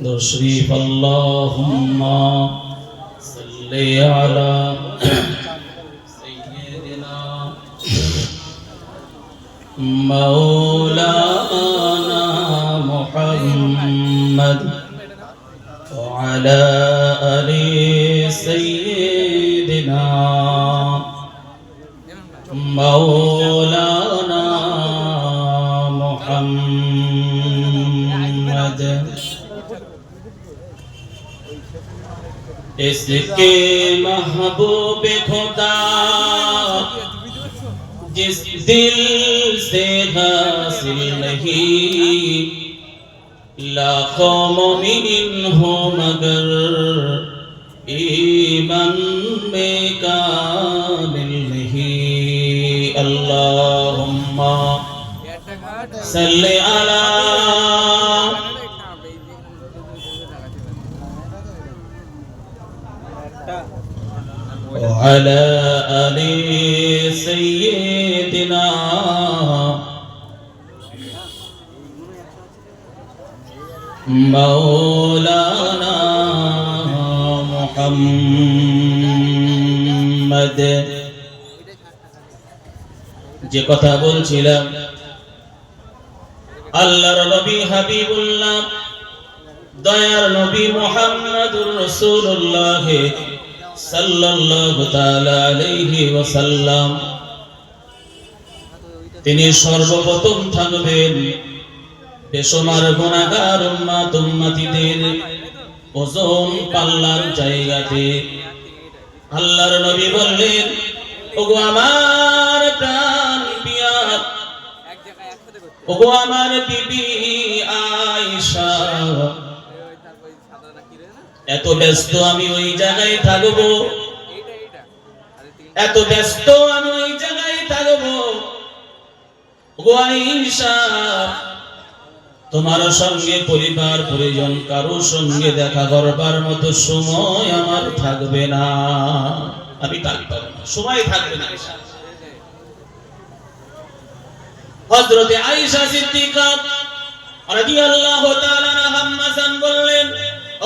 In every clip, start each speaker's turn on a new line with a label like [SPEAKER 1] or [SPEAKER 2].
[SPEAKER 1] شريف اللهم صل على سيدنا مولانا محمد وعلى آل سيدنا مولانا محمد. इसके महबूब खुदा जिस दिल से हासिल नहीं लाखों मोमिन हो मगर ईमान में कामिल नहीं। अल्लाहुम्मा सल्ली अला وعلى آل سيدنا مولانا محمد যে কথা বলছিলাম আল্লাহর নবী হাবিবুল্লাহ দয়ার নবী মোহাম্মদুর রাসূলুল্লাহ তিনি সর্বপ্রথম থাকবেন বেসমার গুণাগার উম্মাত উম্মাতিদের ওজন পাল্লার জায়গাতে। আল্লাহর নবী বললেন আমার প্রাণ পিয়া ওগো আমার বিবি এত ব্যস্ত আমি ওই জায়গায় থাকব। এত ব্যস্ত আমি ওই জায়গায় থাকব। তোমার সঙ্গে পরিবার, পরিজন কারও সঙ্গে দেখা করবার মতো সময় আমার থাকবে না। আমি সময় থাকবে না। হযরতে আয়েশা সিদ্দিকা বললেন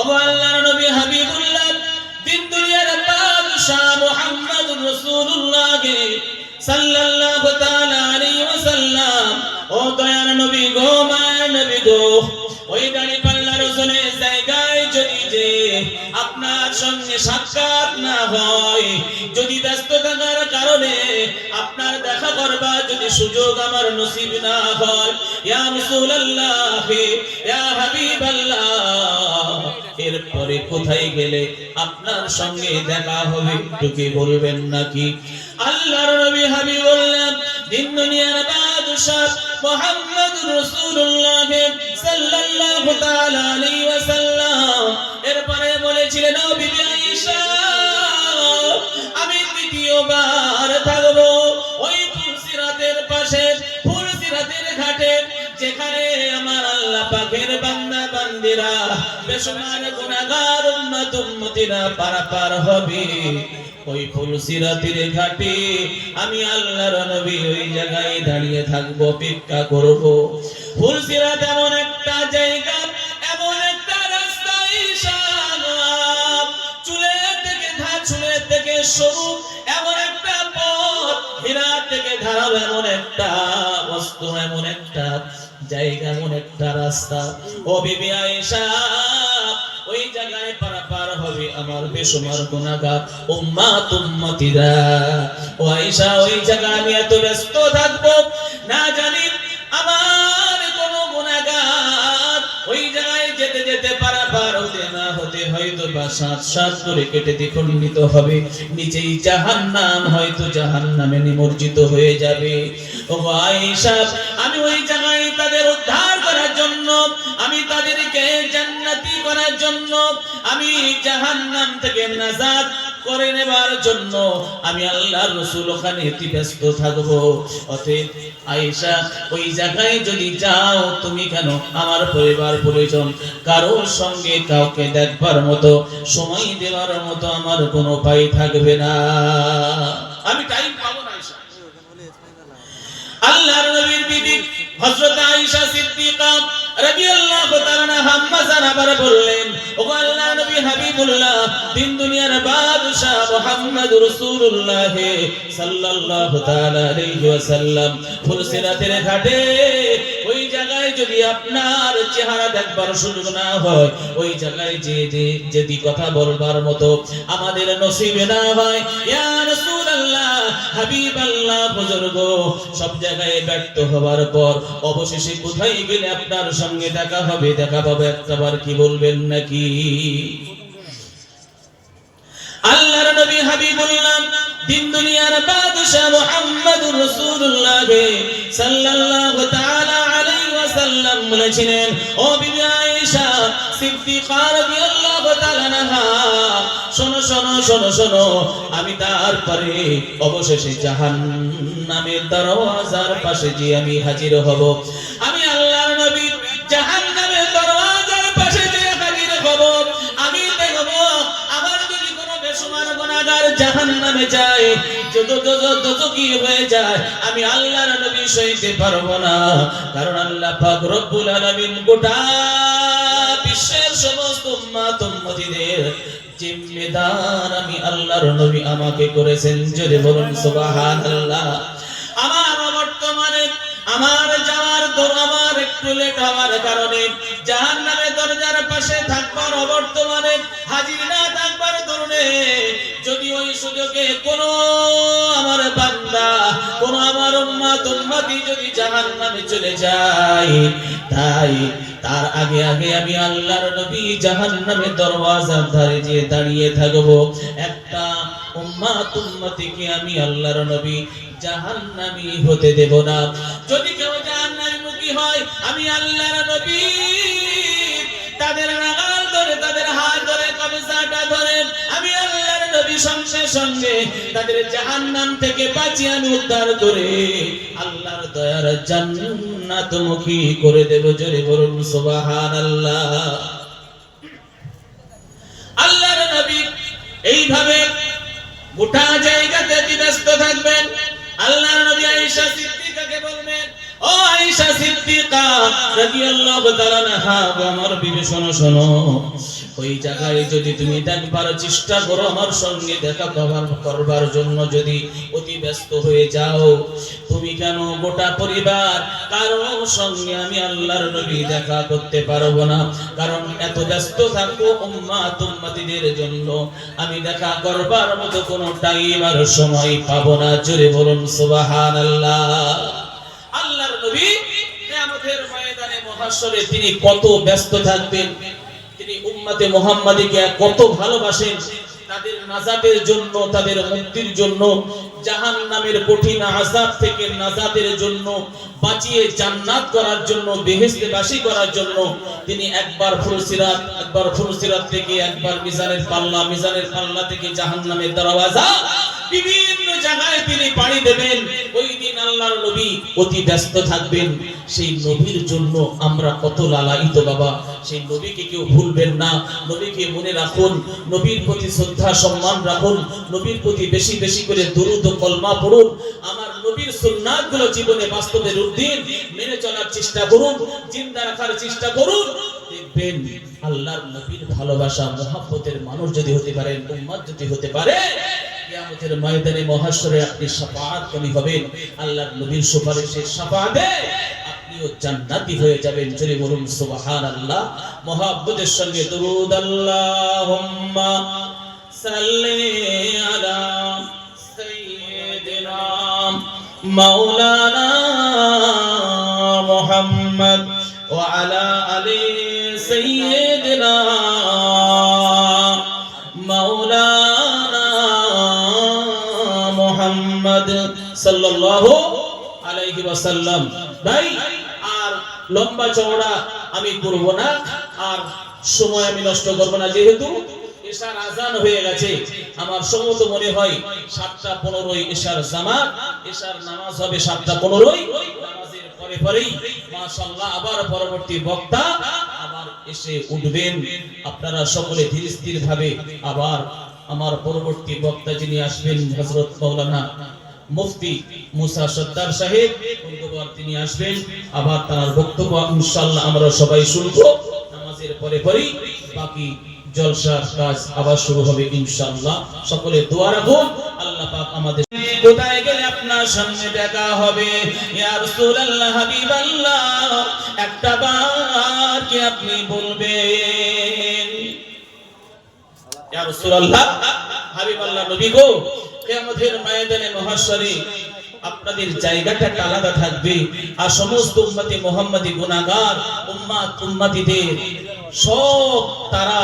[SPEAKER 1] ওগো আল্লাহর নবী হাবিবুল্লাহ রাসূলুল্লাহ সাল্লাল্লাহু তাআলা আলাইহি ও দয়ার নবী গো মায়ের নবী গো, ওই দাঁড়ি পাল্লা রসুলের সঙ্গে সাক্ষাৎ না হয়। যদি ব্যস্ত থাকার কারণে আপনার দেখা করবার যদি সুযোগ আমার নসিব না হয়। এরপরে কোথায় গেলে আপনার সঙ্গে দেখা হবে একটু কি বলবেন নাকি? আল্লাহর নবী হাবিবুল্লাহ দিন দুনিয়ার বাদশাহ মুহাম্মদুর রাসূলুল্লাহ সাল্লাল্লাহু তাআলা আলাইহি ওয়াসাল্লাম। এরপরে বলেছিলেন, ও বিবি আয়েশা, আমি দ্বিতীয়বার থাকব ওই ফুলসিরাতের পাশে ফুলসিরাতের ঘাটে, যেখানে আমার আল্লাহ পাকের বান্দা, বান্দিরা বেসমান গুনাহগার উম্মত, উম্মতিরা পারাপার হবে। ওই ফুলসিরাতের ঘাটে আমি আল্লাহর নবী ওই জায়গায় দাঁড়িয়ে থাকব অপেক্ষা করব। ফুলসিরাত এমন একটা জায়গা, এমন একটা রাস্তা ঈশান চুলের থেকে ধা চুলের থেকে সরু এমন একটা পথ। হীরা থেকে ধারাও এমন একটা বস্তু, এমন একটা জায়গা, এমন একটা রাস্তা। ও বিবি আয়েশা আমার বেসমার গুনাহগার উম্মাত উম্মতিরা। ও আয়েশা, ওই জায়গায় আমি এত ব্যস্ত থাকব, না জানি আমার কোন গুনাহগার ওই জায়গায় যেতে যেতে পারাপার হতে না হতে হয়তো বা সাত সাত করে কেটে দ্বিখণ্ডিত হবে। নিচেই জাহান্নাম, হয়তো জাহান্নামে নিমজ্জিত হয়ে যাবে। ও আয়েশা, আমি ওই জায়গায় তাদের উদ্ধার করার জন্য করার জন্য আমি জাহান্নাম থেকে নাজাত করে নেবার জন্য আমি আল্লাহর রসুল ওখানে ব্যস্ত থাকব। অতএব আয়েশা, ওই জায়গায় যদি যাও, তুমি কেন আমার পরিবার পরিজন কারোর সঙ্গে কাউকে দেখবার মতো, সময় দেওয়ার মতো আমার কোনো উপায় থাকবে না। আমি টাইম পাবো না আল্লাহর নবীর বিবি হযরত আয়েশা সিদ্দিকা রাদিয়াল্লাহু তাআলা হাম্মাজান আবার বললেন ও আল্লাহ নবী হাবিবুল্লাহ, দিন দুনিয়ার বাদশা মুহাম্মদ রাসূলুল্লাহ সাল্লাল্লাহু ঘাটে ওই জায়গায় যদি আপনার চেহারা দেখবার সুযোগ না হয়, ওই জায়গায় যে যে, যদি কথা বলবার মতো আমাদের নসিবে না হয়, ইয়া সব জায়গায় ব্যর্থ হওয়ার পর অবশেষে কোথায় গেলে আপনার সঙ্গে দেখা হবে, দেখা পাবে একটাবার কি বলবেন নাকি? আল্লাহর নবী হাবিবুল্লাহ, দিন দুনিয়ার বাদশা মুহাম্মদুর রাসূলুল্লাহ সাল্লাল্লাহু তাআলা আলাইহি ওয়াসাল্লাম বলেছিলেন, ও বিবি আয়েশা সিদ্দিকা রাদিয়াল্লাহু তাআলা আনহা, শোনো শোনো শোনো শোনো, আমি তারপরে অবশেষে জাহান্নামের দরওয়াজার পাশে যে আমি হাজির হব। গুনাহগার জাহান্নামে যায়। হয়ে যায়, আমি আল্লাহর নবী সইতে না। কারণ আল্লাহ পাক রব্বুল আলামিন গোটা বিশ্বের সমস্ত উম্মাত উম্মতিদের জিম্মেদার আমি আল্লাহর নবী আমাকে করেছেন। যদি বলুন, সুবহানাল্লাহ। আমার বর্তমানে আমার যাওয়ার দর আমার একটু লেট হওয়ার কারণে জাহান্নামের দরজার পাশে থাকবার অবর্তমানে হাজির না থাকবার ওই সুযোগে কোন আমার বান্দা, কোন আমার যদি জাহান্নামে চলে যায়, তাই তার আগে আগে আমি আল্লাহর নবী জাহান্নামের দরওয়াজার ধারে দাঁড়িয়ে থাকব। একটা আমি আল্লাহর নবী হতে দেব না। যদি কেউ হয়, আমি আল্লাহর নবী। তাদের নাগাল ধরে, তাদের হাত ধরে ধরে সঙ্গে সঙ্গে তাদের জাহান্নাম থেকে বাঁচিয়ে উদ্ধার করে। আল্লাহর দয়ার জান্নাত মুখী করে দেব জোরে বলুন, সুবহানাল্লাহ। আল্লাহর নবী এইভাবে গোটা জায়গাতে ব্যস্ত থাকবেন। আল্লাহর নবী আয়েশা সিদ্দিকাকে বলবেন, ও আয়েশা সিদ্দিকা, রাদিয়াল্লাহু তাআলা আনহা আমার বিবেচনা শোনো। ওই জায়গায় যদি তুমি দেখবার চেষ্টা করো আমার সঙ্গে দেখা করবার করবার জন্য যদি অতি ব্যস্ত হয়ে যাও, তুমি কেন গোটা পরিবার কারও সঙ্গে আমি আল্লাহর নবী দেখা করতে পারব না? কারণ এত ব্যস্ত থাকব উম্মাত উম্মতিদের জন্য। আমি দেখা করবার মতো কোনো টাইম আর সময় পাবো না। জোরে বলুন, সুবহানাল্লাহ। আল্লাহর নবী কিয়ামতের ময়দানে মহাশরে তিনি কত ব্যস্ত থাকবেন? তিনি উম্মতে মুহাম্মাদিকে কত ভালোবাসেন, তাদের নাজাতের জন্য, তাদের মুক্তির জন্য, জাহান্নামের কঠিন আযাব থেকে নাজাতের জন্য, বাঁচিয়ে জান্নাত করার জন্য বেহেশতে বাসী করার জন্য, তিনি একবার ফুলসিরাত একবার ফুলসিরাত থেকে একবার মিজানের পাল্লা মিজানের পাল্লা থেকে জাহান্নামের দরওয়াজা বিভিন্ন জায়গায় তিনি পাড়ি দেবেন। ওই দিন আল্লাহর নবী অতি ব্যস্ত থাকবেন। সেই নবীর জন্য আমরা কত লালায়িত বাবা। সেই নবীকে কেউ ভুলবেন না। নবীকে মনে রাখুন, নবীর প্রতি শ্রদ্ধা, সম্মান রাখুন, নবীর প্রতি বেশি বেশি করে দুরুদ ও কলমা পড়ুন। আমার নবীর সুন্নাতগুলো জীবনে বাস্তবে রূপ দিন। মেনে চলার চেষ্টা করুন, জিন্দা রাখার চেষ্টা করুন। দেখবেন আল্লাহর নবীর ভালোবাসা, মহাব্বতের মানুষ যদি হতে পারেন উম্মত যদি হতে পারে কিয়ামতের ময়দানে মহাশরে আপনি শাফাআত করি হবেন। আল্লাহর নবীর সুপারিশে শাফাআতে আপনিও জান্নাতি হয়ে যাবেন। বলুন, সুবহানাল্লাহ। মহাব্বতের সঙ্গে দরুদ আল্লাহুম্মা সাল্লি আলা সাইয়্যিদিনা মাওলানা মুহাম্মদ ওয়া আলা আলি সাইয়্যিদিনা আর লম্বা চওড়া আমি করব না, আর সময় আমি নষ্ট করব না। যেহেতু আজান হয়ে গেছে, আমার মনে হয় সাতটা পনেরোই নামাজ হবে সাতটা পনেরোই এসে আপনারা সকলে ধীর স্থির ভাবে আবার আমার পরবর্তী বক্তা যিনি আসবেন, হযরত মাওলানা মুফতি মুসা সর্দার সাহেব বন্ধুবর তিনি আসবেন। আবার তার বক্তব্য ইনশাআল্লাহ আমরা সবাই শুনব। নামাজের পরে পরেই বাকি জলসার কাজ আবার শুরু হবে ইনশাআল্লাহ। সকলে দোয়া রাখুন, আল্লাহ পাক আমাদের কোথায় গেলে আপনার সামনে দেখা হবে? ইয়া রাসূলুল্লাহ, হাবিবাল্লাহ, একটা বার কি আপনি বলবেন? ইয়া রাসূলুল্লাহ, হাবিবাল্লাহ নবী গো কিয়ামতের ময়দানে মহাশরে, আপনাদের জায়গাটা আলাদা থাকবে। আর সমস্ত উম্মতি মুহাম্মাদি গুনাহগার উম্মাত উম্মাতিদের সব তারা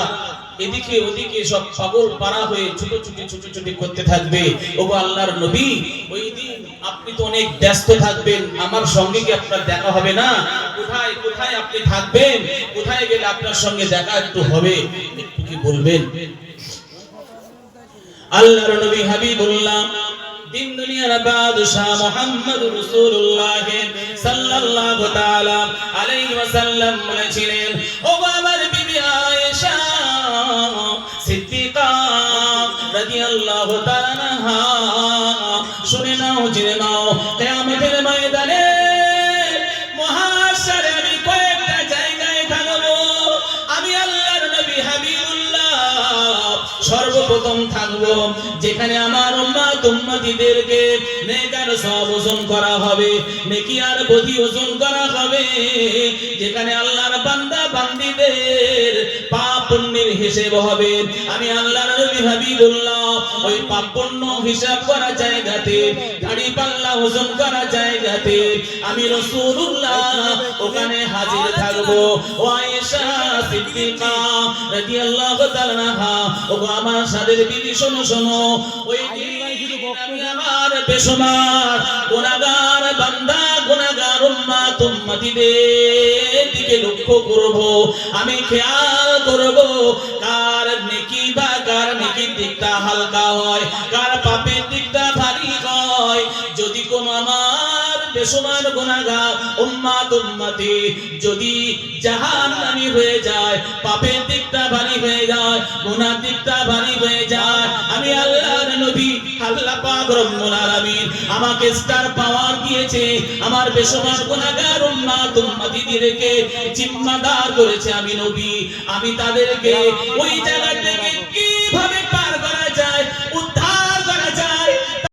[SPEAKER 1] এদিকে ওদিকে সব পাগল পাড়া হয়ে ছোট ছোট ছোট ছোট করতে থাকবে। ওগো আল্লাহর নবী, ওই দিন আপনি তো অনেক ব্যস্ত থাকবেন, আমার সঙ্গে কি আপনার দেখা হবে না? কোথায় কোথায় আপনি থাকবেন? কোথায় গেলে আপনার সঙ্গে দেখা একটু হবে? একটু কি বলবেন? আল্লাহর নবী হাবিবুল্লাহ, দিন দুনিয়ার বাদশাহ মুহাম্মদ রাসূলুল্লাহ সাল্লাল্লাহু তাআলা আলাইহি ওয়াসাল্লাম বলেছিলেন, ও আমার বিবি আয়েশা সিদ্দিকা রাদিয়াল্লাহু তাআলা শুনে নাও, জেনে যেখানে আমার উম্মাত উম্মতিদেরকে নেকার সব ওজন করা হবে, নেকি আর বধি ওজন করা হবে। যেখানে আল্লাহর বান্দা বান্দিদের পাপ পুণ্যের হিসেব হবে। আমি আল্লাহর নবী হাবিবুল্লাহ ওই পাপ পুণ্য হিসাব করা জায়গাতে গাড়ি পাল্লা ওজন করা জায়গাতে আমি রাসূলুল্লাহ ওখানে হাজির থাকব। সিদ্দিকা রাদিয়াল্লাহু ও আমার বিবি ওই আমি আমার গুনাহগার বান্দা, গুনাহগার উম্মাত উম্মতিদের দিকে লক্ষ্য করব। আমি খেয়াল করব হালকা হয়, কার পাপের দিকটা ভারী হয়? যদি কোন আমার বেসমান গুনাহগার, উম্মাত উম্মতি, যদি জাহান্নামী হয়ে যায়, পাপের দিকটা ভারী হয়ে যায় গুনার দিকটা ভারী হয়ে যায়, আমি আল্লাহর নবী, আল্লাহ পাক রব্বুল আলামিন আমাকে স্টার পাওয়ার দিয়েছে, আমার বেসমান গুনাহগার, উম্মাত উম্মতিদেরকে জিম্মাদার করেছে আমি নবী। আমি তাদেরকে ওই জায়গা থেকে